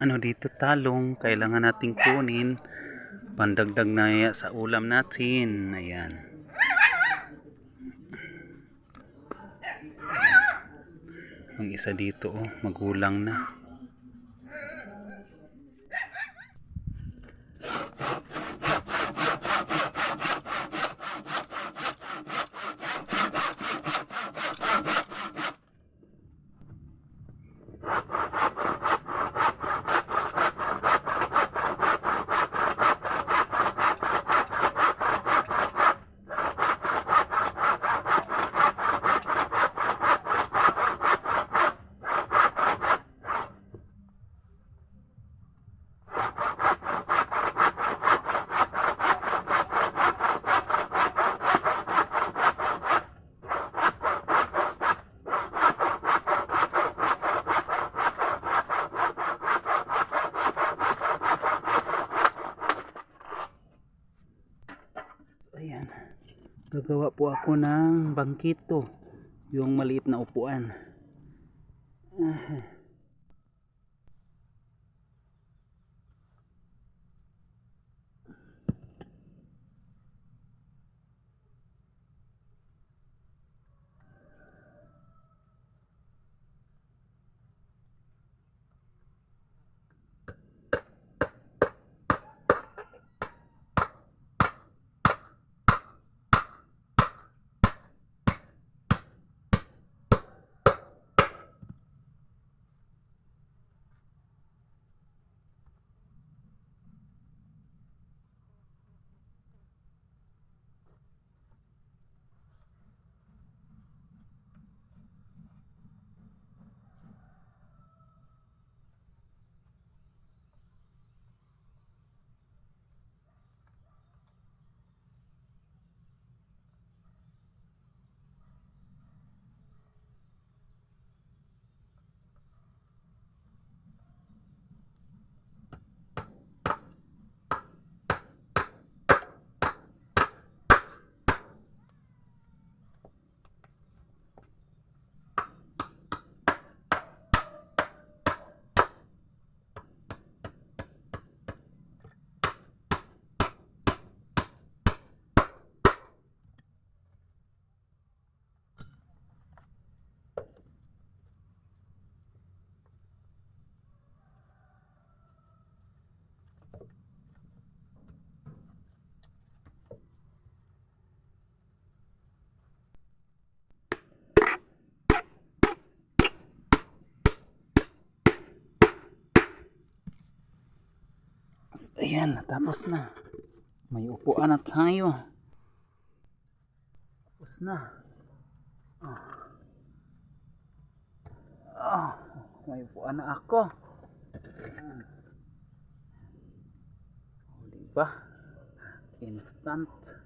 ano dito talong kailangan nating kunin. Pandagdag na sa ulam natin. Ayan. Ang isa dito oh magulang na ayan gagawa po ako ng bangkito yung maliit na upuan ayan natapos na. May upuan na tayo. Tapos na. Ah. Ah, may upuan na ako. Oh, diba instant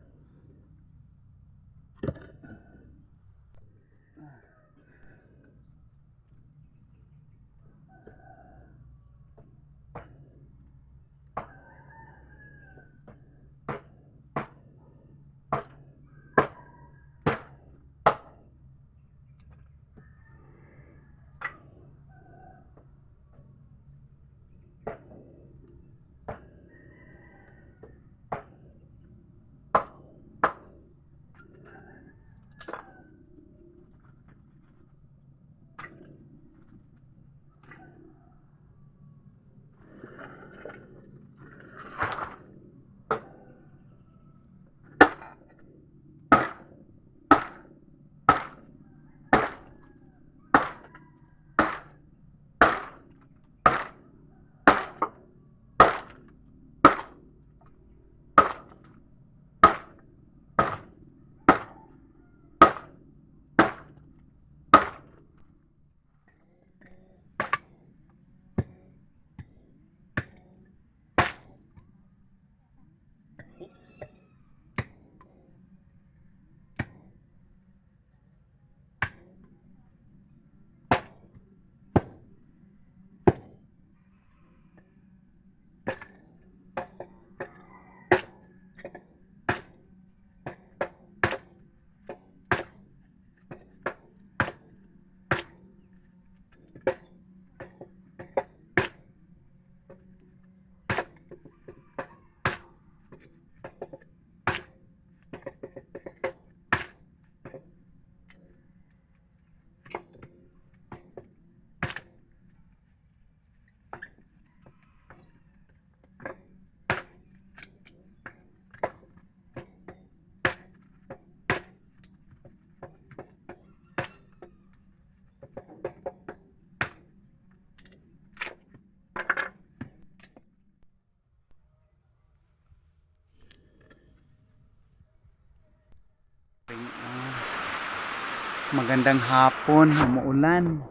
Magandang hapon, umuulan.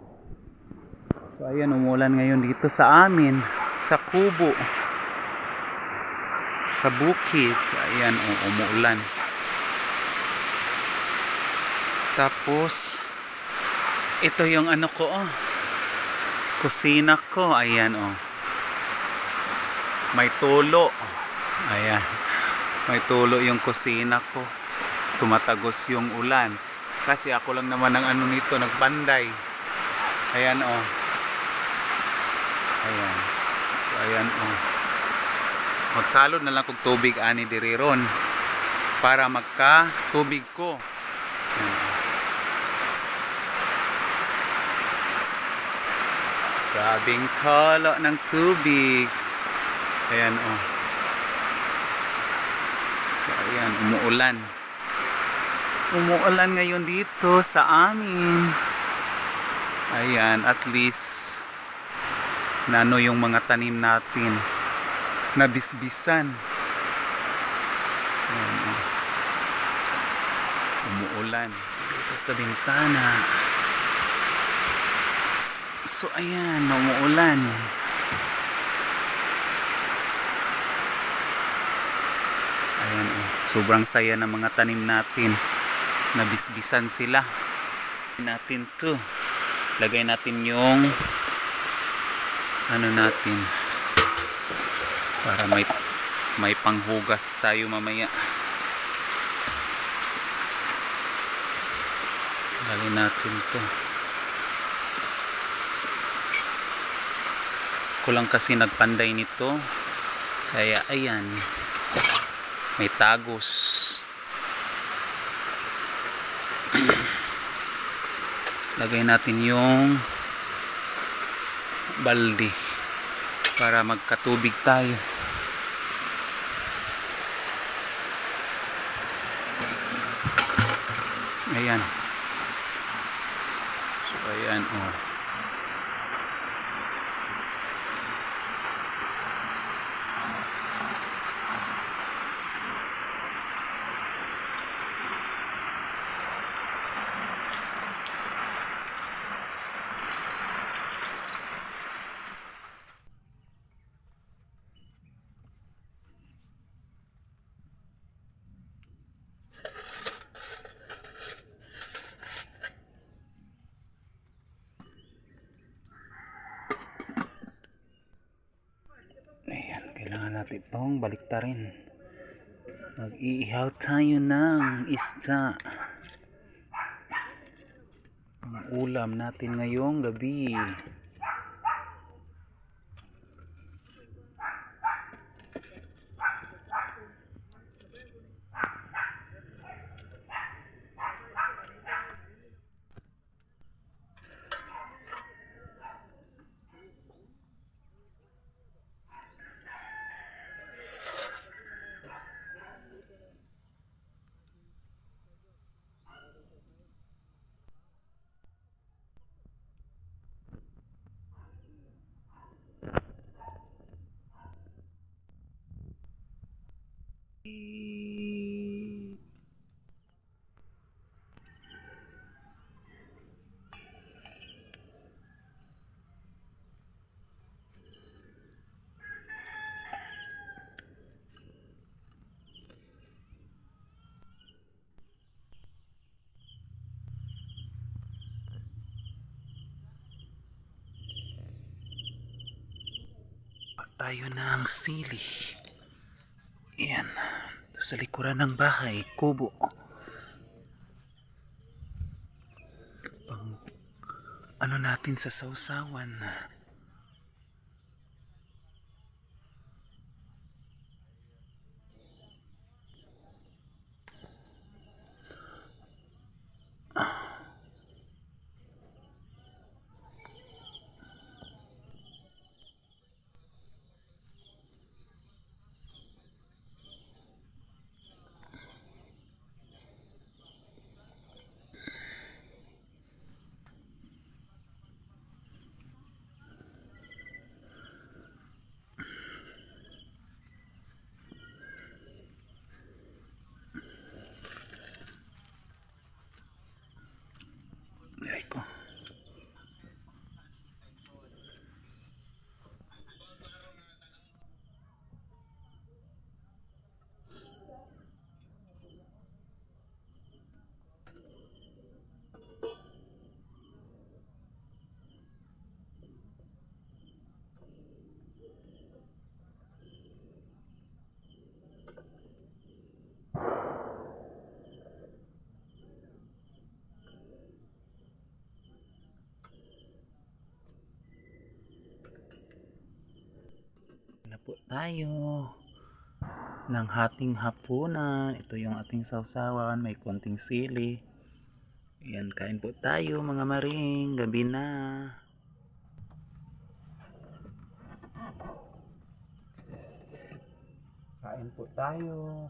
So ayan, umuulan ngayon dito sa amin, sa Kubo. Sa bukid. Ayan, oh, umuulan. Tapos, ito yung ano ko, oh. Kusina ko, ayan, oh. May tulo. Ayan. May tulo yung kusina ko. Tumatagos yung ulan. Kasi ako lang naman ang ano nito, nagbanday. Ayan, oh. Ayan. So, ayan, oh. Magsalod na lang kog tubig ani diri ron para magka tubig ko. Ayan. Grabing kalo ng tubig. Ayan, oh. So, ayan, umuulan. Umuulan ngayon dito sa amin. Ayan, at least nano yung mga tanim natin nabisbisan. Ayan, oh. Umuulan dito sa bintana. So ayan, umuulan. Ayan, oh. sobrang saya ng mga tanim natin. Nabisbisan sila. Natin to. Lagay natin yung ano natin? Para may may panghugas tayo mamaya. Lagay natin to. Kulang kasi nagpanday nito. Kaya ayan. May tagos lagay natin yung balde para magkatubig tayo. Ayan. So ayan oh Ayan, kailangan itong baliktarin. Mag-iihaw tayo ng isda. Ang ulam natin ngayong gabi. Tayo ng sili. Yan. Sa likuran ng bahay, kubo. Pang ano natin sa sausawan. Tayo ng hating hapunan. Ito yung ating sausawan. May konting sili. Ayan, kain po tayo mga maring. Gabi na. Kain po tayo.